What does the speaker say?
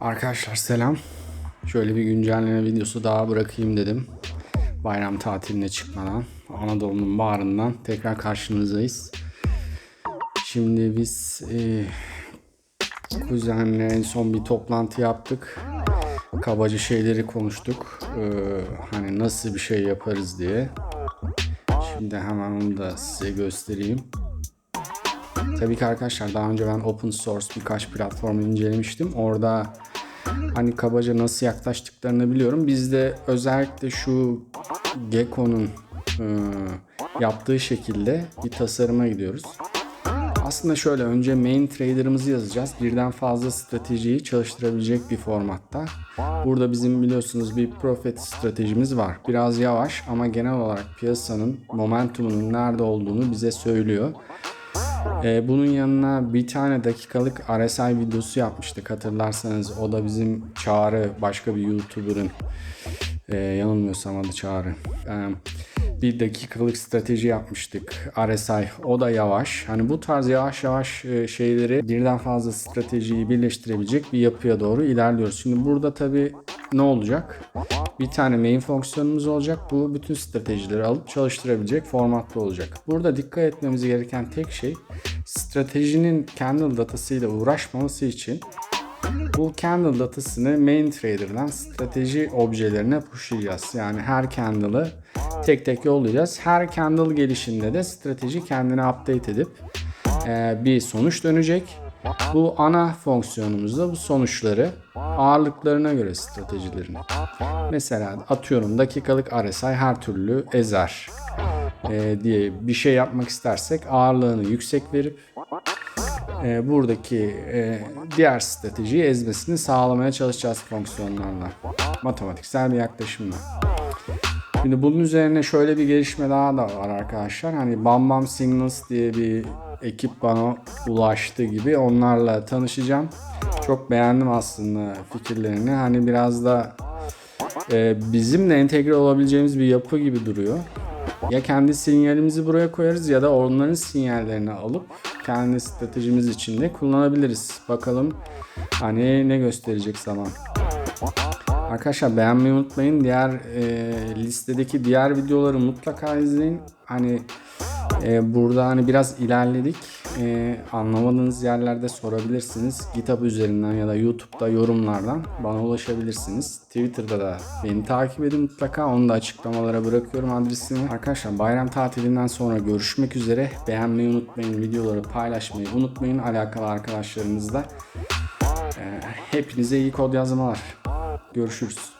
Arkadaşlar selam. Şöyle bir güncelleme videosu daha bırakayım dedim. Bayram tatiline çıkmadan Anadolu'nun bağrından tekrar karşınızdayız. Şimdi biz e, kuzenle en son bir toplantı yaptık. Kabaca şeyleri konuştuk. E, hani nasıl bir şey yaparız diye. Şimdi hemen onu da size göstereyim. Tabii ki arkadaşlar daha önce ben open source birkaç platformu incelemiştim. Orada hani kabaca nasıl yaklaştıklarını biliyorum. Biz de özellikle şu Gecko'nun e, yaptığı şekilde bir tasarıma gidiyoruz. Aslında şöyle önce main trader'ımızı yazacağız. Birden fazla stratejiyi çalıştırabilecek bir formatta. Burada bizim biliyorsunuz bir profit stratejimiz var. Biraz yavaş ama genel olarak piyasanın momentumunun nerede olduğunu bize söylüyor. Ee, bunun yanına bir tane dakikalık RSI videosu yapmıştık hatırlarsanız. O da bizim Çağrı başka bir YouTuber'ın e, yanılmıyorsam adı Çağrı. Ee, bir dakikalık strateji yapmıştık RSI. O da yavaş. Hani bu tarz yavaş yavaş e, şeyleri birden fazla stratejiyi birleştirebilecek bir yapıya doğru ilerliyoruz. Şimdi burada tabii ne olacak? Bir tane main fonksiyonumuz olacak. Bu bütün stratejileri alıp çalıştırabilecek formatta olacak. Burada dikkat etmemiz gereken tek şey stratejinin candle datasıyla uğraşmaması için bu candle datasını main trader'dan strateji objelerine pushlayacağız. Yani her candle'ı tek tek yollayacağız. Her candle gelişinde de strateji kendini update edip bir sonuç dönecek. Bu ana fonksiyonumuzda bu sonuçları ağırlıklarına göre stratejilerini. Mesela atıyorum dakikalık RSI her türlü ezer e, diye bir şey yapmak istersek ağırlığını yüksek verip e, buradaki e, diğer stratejiyi ezmesini sağlamaya çalışacağız fonksiyonlarla. Matematiksel bir yaklaşımla. Şimdi bunun üzerine şöyle bir gelişme daha da var arkadaşlar. Hani Bam Bam Signals diye bir ekip bana ulaştı gibi onlarla tanışacağım. Çok beğendim aslında fikirlerini. Hani biraz da e, bizimle entegre olabileceğimiz bir yapı gibi duruyor. Ya kendi sinyalimizi buraya koyarız ya da onların sinyallerini alıp kendi stratejimiz içinde kullanabiliriz. Bakalım hani ne gösterecek zaman. Arkadaşlar beğenmeyi unutmayın. Diğer e, listedeki diğer videoları mutlaka izleyin. Hani e, burada hani biraz ilerledik. E, anlamadığınız yerlerde sorabilirsiniz. GitHub üzerinden ya da YouTube'da yorumlardan bana ulaşabilirsiniz. Twitter'da da beni takip edin mutlaka. Onu da açıklamalara bırakıyorum adresimi. Arkadaşlar bayram tatilinden sonra görüşmek üzere. Beğenmeyi unutmayın. Videoları paylaşmayı unutmayın. Alakalı arkadaşlarınızla. E, hepinize iyi kod yazmalar. Görüşürüz.